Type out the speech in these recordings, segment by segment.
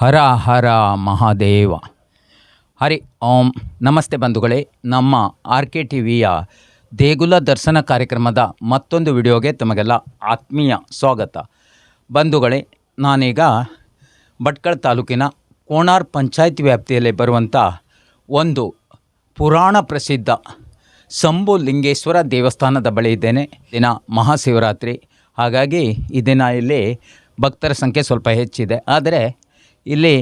ಹರ ಹರ ಮಹಾದೇವ. ಹರಿ ಓಂ. ನಮಸ್ತೆ ಬಂಧುಗಳೇ, ನಮ್ಮ ಆರ್ ಕೆ ಟಿ ವಿಯ ದೇಗುಲ ದರ್ಶನ ಕಾರ್ಯಕ್ರಮದ ಮತ್ತೊಂದು ವಿಡಿಯೋಗೆ ತಮಗೆಲ್ಲ ಆತ್ಮೀಯ ಸ್ವಾಗತ. ಬಂಧುಗಳೇ, ನಾನೀಗ ಭಟ್ಕಳ ತಾಲೂಕಿನ ಕೋಣಾರ್ ಪಂಚಾಯತ್ ವ್ಯಾಪ್ತಿಯಲ್ಲಿ ಬರುವಂಥ ಒಂದು ಪುರಾಣ ಪ್ರಸಿದ್ಧ ಶಂಭು ಲಿಂಗೇಶ್ವರ ದೇವಸ್ಥಾನದ ಬಳಿ ಇದ್ದೇನೆ. ದಿನ ಮಹಾಶಿವರಾತ್ರಿ. ಹಾಗಾಗಿ ಈ ದಿನ ಇಲ್ಲಿ ಭಕ್ತರ ಸಂಖ್ಯೆ ಸ್ವಲ್ಪ ಹೆಚ್ಚಿದೆ. ಆದರೆ ಇಲ್ಲಿ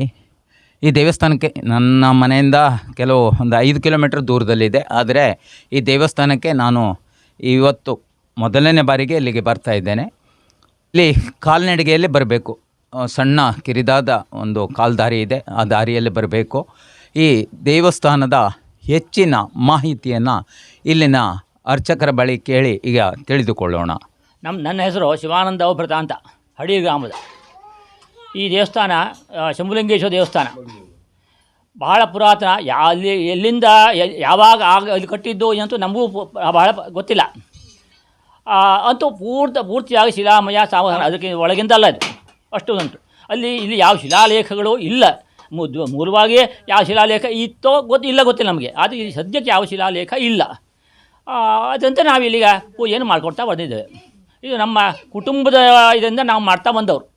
ಈ ದೇವಸ್ಥಾನಕ್ಕೆ ನನ್ನ ಮನೆಯಿಂದ ಕೆಲವು ಒಂದು ಐದು ಕಿಲೋಮೀಟ್ರ್ ದೂರದಲ್ಲಿದೆ. ಆದರೆ ಈ ದೇವಸ್ಥಾನಕ್ಕೆ ನಾನು ಇವತ್ತು ಮೊದಲನೇ ಬಾರಿಗೆ ಇಲ್ಲಿಗೆ ಬರ್ತಾ ಇದ್ದೇನೆ. ಇಲ್ಲಿ ಕಾಲ್ನಡಿಗೆಯಲ್ಲಿ ಬರಬೇಕು. ಸಣ್ಣ ಕಿರಿದಾದ ಒಂದು ಕಾಲ್ದಾರಿ ಇದೆ. ಆ ದಾರಿಯಲ್ಲಿ ಬರಬೇಕು. ಈ ದೇವಸ್ಥಾನದ ಹೆಚ್ಚಿನ ಮಾಹಿತಿಯನ್ನು ಇಲ್ಲಿನ ಅರ್ಚಕರ ಬಳಿ ಕೇಳಿ ಈಗ ತಿಳಿದುಕೊಳ್ಳೋಣ. ನಮ್ಮ ನನ್ನ ಹೆಸರು ಶಿವಾನಂದ ಅವಭ್ರತ ಅಂತ, ಹಡಿ ಗ್ರಾಮದ. ಈ ದೇವಸ್ಥಾನ ಶಂಭುಲಿಂಗೇಶ್ವರ ದೇವಸ್ಥಾನ. ಬಹಳ ಪುರಾತನ ಅಲ್ಲಿ ಎಲ್ಲಿಂದ ಯಾವಾಗ ಆಗ, ಅಲ್ಲಿ ಕಟ್ಟಿದ್ದು ಅಂತೂ ನಮಗೂ ಬಹಳ ಗೊತ್ತಿಲ್ಲ. ಅಂತೂ ಪೂರ್ತ, ಪೂರ್ತಿಯಾಗಿ ಶಿಲಾಮಯ ಸಾವಧಾನ ಅದಕ್ಕೆ ಒಳಗಿಂದಲ್ಲ ಅದು. ಅಷ್ಟು ಉಂಟು. ಅಲ್ಲಿ, ಇಲ್ಲಿ ಯಾವ ಶಿಲಾಲೇಖಗಳು ಇಲ್ಲ. ಮೂಲವಾಗಿ ಯಾವ ಶಿಲಾಲೇಖ ಇತ್ತೋ ಗೊತ್ತಿಲ್ಲ ಗೊತ್ತಿಲ್ಲ ನಮಗೆ. ಆದರೆ ಇಲ್ಲಿ ಸದ್ಯಕ್ಕೆ ಯಾವ ಶಿಲಾಲೇಖ ಇಲ್ಲ. ಅದಂತೆ ನಾವು ಇಲ್ಲಿಗ ಏನು ಮಾಡ್ಕೊಳ್ತಾ ಬಂದಿದ್ದೇವೆ. ಇದು ನಮ್ಮ ಕುಟುಂಬದ ಇದರಿಂದ ನಾವು ಮಾಡ್ತಾ ಬಂದವರು.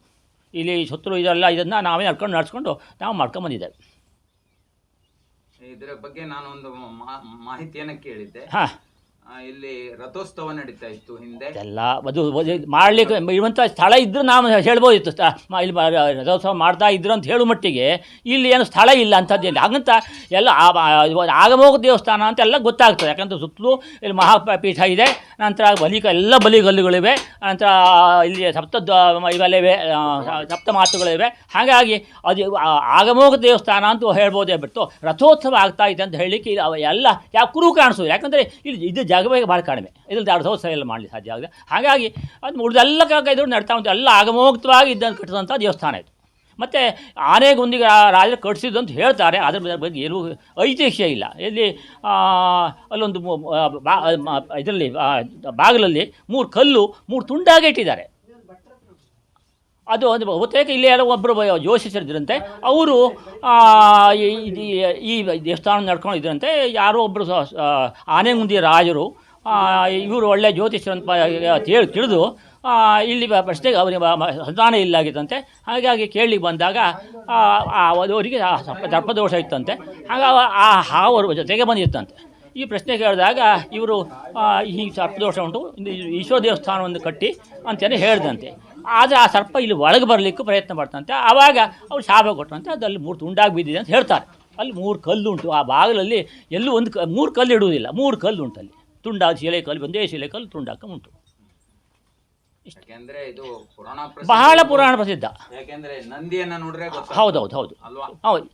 ಇಲ್ಲಿ ಶತ್ರು ಇದೆಲ್ಲ ಇದನ್ನು ನಾವೇ ನಡ್ಕೊಂಡು ನಡ್ಸ್ಕೊಂಡು ನಾವು ಮಾಡ್ಕೊಂಬಂದಿದ್ದೇವೆ ಇದರ ಬಗ್ಗೆ ನಾನೊಂದು ಮಾಹಿತಿಯನ್ನು ಕೇಳಿದ್ದೆ. ಹಾಂ. ಇಲ್ಲಿ ರಥೋತ್ಸವ ನಡೀತಾ ಇತ್ತು ಹಿಂದೆ. ಎಲ್ಲ ಅದು ಮಾಡ್ಲಿಕ್ಕೆ ಇರುವಂಥ ಸ್ಥಳ ಇದ್ದರೂ ನಾವು ಹೇಳ್ಬೋದಿತ್ತು. ಇಲ್ಲಿ ರಥೋತ್ಸವ ಮಾಡ್ತಾ ಇದ್ರು ಅಂತ ಹೇಳುವ ಮಟ್ಟಿಗೆ ಇಲ್ಲಿ ಏನು ಸ್ಥಳ ಇಲ್ಲ ಅಂಥದ್ದಿಲ್ಲ ಹಾಗಂತ ಎಲ್ಲ ಆಗಮೋಗ ದೇವಸ್ಥಾನ ಅಂತ ಎಲ್ಲ ಗೊತ್ತಾಗ್ತದೆ. ಯಾಕಂದ್ರೆ ಸುತ್ತಲೂ ಇಲ್ಲಿ ಮಹಾಪೀಠ ಇದೆ. ನಂತರ ಬಲಿಕ ಎಲ್ಲ ಬಲಿಗಲ್ಲುಗಳಿವೆ. ನಂತರ ಇಲ್ಲಿ ಸಪ್ತ ಇವೆಲ್ಲವೇ ಸಪ್ತ ಮಾತುಗಳಿವೆ. ಹಾಗಾಗಿ ಅದು ಆಗಮೋಗ ದೇವಸ್ಥಾನ ಅಂತ ಹೇಳ್ಬೋದೇ ಬಿಟ್ಟು ರಥೋತ್ಸವ ಆಗ್ತಾ ಇದೆ ಅಂತ ಹೇಳಲಿಕ್ಕೆ ಎಲ್ಲ ಯಾವ ಕುರು ಕಾಣಿಸೋದು ಯಾಕಂದರೆ ಇಲ್ಲಿ, ಇದು ಜಾಗವೇ ಭಾಳ ಕಡಿಮೆ. ಇದ್ರಲ್ಲಿ ರಥೋತ್ಸವ ಎಲ್ಲ ಮಾಡಲಿ ಸಾಧ್ಯ ಆಗಿದೆ. ಹಾಗಾಗಿ ಅದು ಉಳಿದೆಲ್ಲ ಇದ್ರು ನಡ್ತಾ ಉಂಟು. ಎಲ್ಲ ಆಗಮೋಕ್ತವಾಗಿ ಇದ್ದಂತ ಕಟ್ಟಿದಂಥ ದೇವಸ್ಥಾನ ಇದು. ಮತ್ತು ಆನೆಗೊಂದಿಗೆ ರಾಜರು ಕಟ್ಟಿಸಿದ್ದು ಅಂತ ಹೇಳ್ತಾರೆ. ಅದರ ಬಗ್ಗೆ ಏನೂ ಐತಿಹ್ಯ ಇಲ್ಲ. ಇಲ್ಲಿ ಅಲ್ಲೊಂದು ಇದರಲ್ಲಿ ಬಾಗಿಲಲ್ಲಿ ಮೂರು ಕಲ್ಲು, ಮೂರು ತುಂಡಾಗಿ ಇಟ್ಟಿದ್ದಾರೆ. ಅದು ಒಂದು ಬಹುತೇಕ ಇಲ್ಲಿ ಯಾರೋ ಒಬ್ಬರು ಯೋಚಿಸಿದ್ರಂತೆ ಅವರು ಈ ದೇವಸ್ಥಾನ ನಡ್ಕೊಂಡು ಇದ್ರಂತೆ ಯಾರೋ ಒಬ್ಬರು ಆನೆಗುಂದಿ ರಾಜರು ಇವರು ಒಳ್ಳೆ ಜ್ಯೋತಿಷ್ಯರು ಅಂತ ತಿಳಿದು ಇಲ್ಲಿ ಪ್ರಶ್ನೆಗೆ ಅವರಿಗೆ ಸಂತಾನ ಇಲ್ಲಾಗಿತ್ತಂತೆ ಹಾಗಾಗಿ ಕೇಳಲಿಕ್ಕೆ ಬಂದಾಗ ಅವರಿಗೆ ದರ್ಪದೋಷ ಇತ್ತಂತೆ. ಹಾಗ ಆ ಹಾವರು ಜೊತೆಗೆ ಬಂದಿತ್ತಂತೆ. ಈ ಪ್ರಶ್ನೆ ಕೇಳಿದಾಗ ಇವರು ಈ ಸರ್ಪದೋಷ ಉಂಟು ಈಶ್ವರ ದೇವಸ್ಥಾನವನ್ನು ಕಟ್ಟಿ ಅಂತಲೇ ಹೇಳ್ದಂತೆ. ಆದರೆ ಆ ಸರ್ಪ ಇಲ್ಲಿ ಒಳಗೆ ಬರಲಿಕ್ಕೂ ಪ್ರಯತ್ನ ಮಾಡ್ತಂತೆ ಆವಾಗ ಅವ್ರು ಶಾಪ ಕೊಟ್ಟಂತೆ ಅದಲ್ಲಿ ಮೂರು ತುಂಡಾಗಿ ಬಿದ್ದಿದೆ ಅಂತ ಹೇಳ್ತಾರೆ. ಅಲ್ಲಿ ಮೂರು ಕಲ್ಲು ಉಂಟು. ಆ ಬಾಗಿಲಲ್ಲಿ ಎಲ್ಲೂ ಒಂದು ಕ ಮೂರು ಕಲ್ಲು ಇಡುವುದಿಲ್ಲ. ಮೂರು ಕಲ್ಲು ಉಂಟು ಅಲ್ಲಿ. ತುಂಡಾಗಿ ಶಿಲೆ ಕಲ್ಲು ಒಂದೇ ಶಿಲೆ ಕಲ್ಲು ತುಂಡಾಕ ಉಂಟು. ಯಾಕೆಂದ್ರೆ ಇದು ಪುರಾಣ ಬಹಳ ಪುರಾಣ ಪ್ರಸಿದ್ಧ. ಹೌದೌದು ಹೌದು. ಅಲ್ವಾ? ಹೌದು.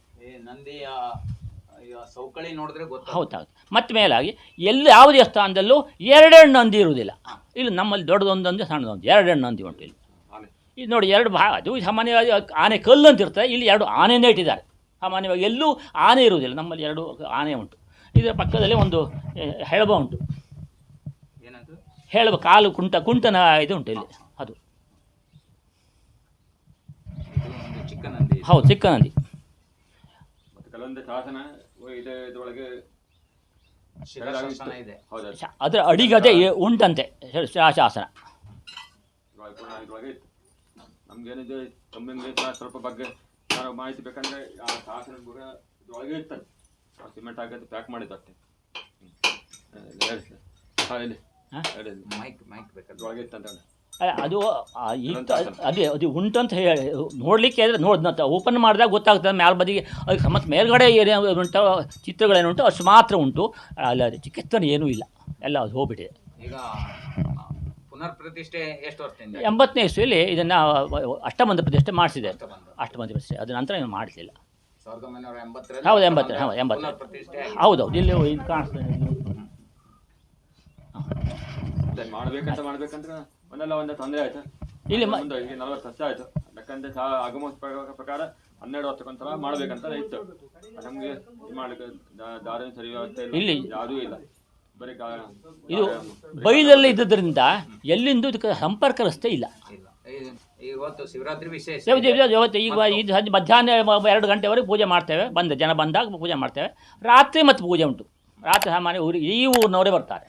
ಸೌಕಳಿ ನೋಡಿದ್ರೆ ಹೌದು ಮತ್ತು ಮೇಲಾಗಿ ಎಲ್ಲಿ ಯಾವ ದೇವಸ್ಥಾನದಲ್ಲೂ ಎರಡೆರಡು ನಂದಿ ಇರುವುದಿಲ್ಲ. ಇಲ್ಲಿ ನಮ್ಮಲ್ಲಿ ದೊಡ್ಡದೊಂದು ನಂದಿ ಸಣ್ಣದೊಂದು. ಎರಡೆರಡು ನಂದಿ ಉಂಟು ಇಲ್ಲಿ. ಇದು ನೋಡಿ ಎರಡು ಭಾ ಅದು ಸಾಮಾನ್ಯವಾಗಿ ಆನೆ ಕಲ್ಲು ಅಂತ ಇರ್ತದೆ. ಇಲ್ಲಿ ಎರಡು ಆನೆನೇ ಇಟ್ಟಿದ್ದಾರೆ ಸಾಮಾನ್ಯವಾಗಿ ಎಲ್ಲೂ ಆನೆ ಇರುವುದಿಲ್ಲ. ನಮ್ಮಲ್ಲಿ ಎರಡು ಆನೆ ಉಂಟು. ಇದರ ಪಕ್ಕದಲ್ಲಿ ಒಂದು ಹೇಳಬ ಉಂಟು. ಹೇಳಬ ಹೆಳಬ ಕಾಲು ಕುಂಟ ಕುಂಟನ ಇದು ಉಂಟು ಇಲ್ಲಿ. ಅದು. ಹೌದು ಚಿಕ್ಕ ನಂದಿ. ಶಾಸನ ಅದರ ಅಡಿಗದೆ ಉಂಟಂತೆ. ಶಾ- ನಮ್ಗೇನಿದೆ ಕಮ್ಮಿಂಗ್ ಸ್ವಲ್ಪ ಬಗ್ಗೆ ಯಾರು ಮಾಹಿತಿ ಬೇಕಂದ್ರೆ ಆ ಶಾಸನ ಕೂಡ ಇದೊಳಗೆ ಇರ್ತದೆ. ಆ ಸಿಮೆಂಟ್ ಹಾಕಿ ಪ್ಯಾಕ್ ಮಾಡಿದ್ದು ಅಷ್ಟೇ ಹ್ಮ್. ಹೇಳಿ ಸರ್. ಹಾ ಹೇಳಿ. ಹಾ? ಹೇಳಿ ಮೈಕ್ ಮೈಕ್ ಬೇಕಾದ್ರೆ. ಇತ್ತಂತ ಹೇಳಿ. ಅದು ಅದೇ ಅದು ಉಂಟು ಅಂತ ಹೇಳಿ. ನೋಡಲಿಕ್ಕೆ ಆದರೆ ನೋಡ್ದಂತ ಓಪನ್ ಮಾಡಿದಾಗ ಗೊತ್ತಾಗ್ತದೆ. ಮ್ಯಾಲ ಬದಿಗೆ ಅದಕ್ಕೆ ಮತ್ತು ಮೇಲ್ಗಡೆ ಏನೇನು ಉಂಟು ಚಿತ್ರಗಳೇನುಂಟು ಅಷ್ಟು ಮಾತ್ರ ಉಂಟು. ಅಲ್ಲ ಚಿಕಿತ್ಸೆ ಏನೂ ಇಲ್ಲ. ಎಲ್ಲ ಅದು ಹೋಗ್ಬಿಟ್ಟಿದೆ. ಈಗ ಪುನರ್ ಪ್ರತಿಷ್ಠೆ ಎಷ್ಟು ವರ್ಷದಿಂದ? ಎಂಬತ್ತನೇ ಇಸ್ವಿಯಲ್ಲಿ ಇದನ್ನು ಅಷ್ಟಮಂದ ಪ್ರತಿಷ್ಠೆ ಮಾಡಿಸಿದೆ. ಅಷ್ಟ ಬಂದು. ಅಷ್ಟಮಂದಿ ಪ್ರತಿಷ್ಠೆ. ಅದ ನಂತರ ಏನು ಮಾಡಿಸಲಿಲ್ಲ. ಹೌದು ಒಂಬೈನೂರ ಹೌದು ಎಂಬತ್ತು ಹೌದು. ಹೌದೌದು ಇಲ್ಲಿ ಇದು ಕಾಣಿಸ್ತದೆ ಮಾಡ್ಬೇಕಂತ ಮಾಡ್ಬೇಕಂದ್ರೆ ಒಂದಲ್ಲ ಒಂದು ತೊಂದರೆ ಆಯ್ತು. ಇಲ್ಲಿ ನಲ್ವತ್ತು ವರ್ಷ ಆಯ್ತು. ಯಾಕಂದ್ರೆ ಆಗಮ ಪ್ರಕಾರ ಹನ್ನೆರಡು ವರ್ಷಕ್ಕೊಂದ್ಸಲ ಮಾಡ್ಬೇಕಂತ ಇತ್ತು. ನಮ್ಗೆ ಇದು ಮಾಡ್ಲಿಕ್ಕೆ ದಾರಿ ಸರಿ ವ್ಯವಸ್ಥೆ ಇಲ್ಲ ಯಾವುದೂ ಇಲ್ಲ. ಇದು ಬೈಲಲ್ಲಿ ಇದ್ದದ್ರಿಂದ ಎಲ್ಲಿಂದ ಇದಕ್ಕೆ ಸಂಪರ್ಕ ರಸ್ತೆ ಇಲ್ಲ. ಇವತ್ತು ಈಗ ಇದು ಸಂಜೆ ಮಧ್ಯಾಹ್ನ ಎರಡು ಗಂಟೆವರೆಗೆ ಪೂಜೆ ಮಾಡ್ತೇವೆ ಬಂದ ಜನ ಬಂದಾಗ ಪೂಜೆ ಮಾಡ್ತೇವೆ. ರಾತ್ರಿ ಮತ್ತು ಪೂಜೆ ಉಂಟು. ರಾತ್ರಿ ಸಾಮಾನ್ಯ ಊರು ಈ ಊರಿನವರೇ ಬರ್ತಾರೆ.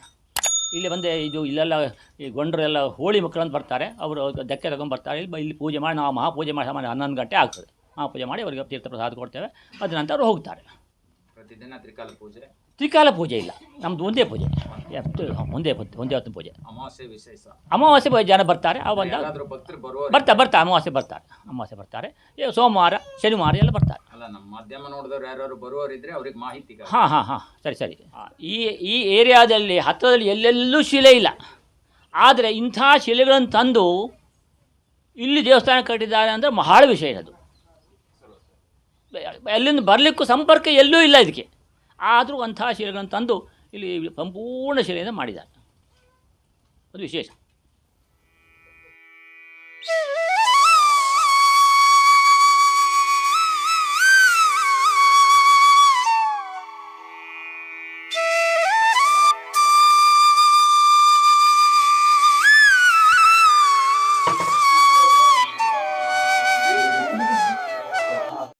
ಇಲ್ಲಿ ಬಂದೆ ಇದು ಇಲ್ಲೆಲ್ಲ ಈ ಗೊಂಡರೆಲ್ಲ ಹೋಳಿ ಮಕ್ಕಳು ಅಂತ ಬರ್ತಾರೆ. ಅವರು ಧಕ್ಕೆ ತಗೊಂಡು ಬರ್ತಾರೆ. ಇಲ್ಲಿ ಇಲ್ಲಿ ಪೂಜೆ ಮಾಡಿ ನಾವು ಮಹಾಪೂಜೆ ಮಾಡಿ ಸಾಮಾನ್ಯ ಹನ್ನೊಂದು ಗಂಟೆ ಆಗ್ತದೆ. ಮಹಾಪೂಜೆ ಮಾಡಿ ಅವರಿಗೆ ತೀರ್ಥ ಪ್ರಸಾದ ಕೊಡ್ತೇವೆ. ಅದ ನಂತರ ಹೋಗ್ತಾರೆ. ಪ್ರತಿದಿನ ತ್ರಿಕಾಲ ಪೂಜೆ? ತ್ರಿಕಾಲ ಪೂಜೆ ಇಲ್ಲ. ನಮ್ಮದು ಒಂದೇ ಪೂಜೆ. ಎಷ್ಟು ಒಂದೇ ಒಂದೇ ಹೊತ್ತು ಪೂಜೆ. ಅಮಾವಾಸ್ಯೆ ವಿಶೇಷ. ಅಮಾವಾಸ್ಯೆ ಜನ ಬರ್ತಾರೆ ಆ ಬಂದ ಬರ್ತಾ ಬರ್ತಾರೆ ಅಮಾವಾಸ್ಯ ಬರ್ತಾರೆ. ಅಮಾವಾಸ್ಯೆ ಬರ್ತಾರೆ. ಸೋಮವಾರ ಶನಿವಾರ ಎಲ್ಲ ಬರ್ತಾರೆ. ಅಲ್ಲ ನಮ್ಮ ಮಾಧ್ಯಮ ನೋಡಿದವ್ರು ಯಾರು ಬರುವವರಿದ್ರೆ ಅವ್ರಿಗೆ ಮಾಹಿತಿ ಹಾಂ ಹಾಂ ಹಾಂ ಸರಿ ಸರಿ. ಈ ಈ ಏರಿಯಾದಲ್ಲಿ ಹತ್ತಿರದಲ್ಲಿ ಎಲ್ಲೆಲ್ಲೂ ಶಿಲೆ ಇಲ್ಲ. ಆದರೆ ಇಂಥ ಶಿಲೆಗಳನ್ನು ತಂದು ಇಲ್ಲಿ ದೇವಸ್ಥಾನ ಕಟ್ಟಿದ್ದಾರೆ ಅಂದರೆ ಬಹಳ ವಿಷಯ ಅದು. ಎಲ್ಲಿಂದ ಬರಲಿಕ್ಕೂ ಸಂಪರ್ಕ ಎಲ್ಲೂ ಇಲ್ಲ ಇದಕ್ಕೆ. ಆದರೂ ಅಂಥ ಶಿಲೆಗಳನ್ನು ತಂದು ಇಲ್ಲಿ ಸಂಪೂರ್ಣ ಶಿಲೆಯಿಂದ ಮಾಡಿದ್ದಾರೆ. ಅದು ವಿಶೇಷ.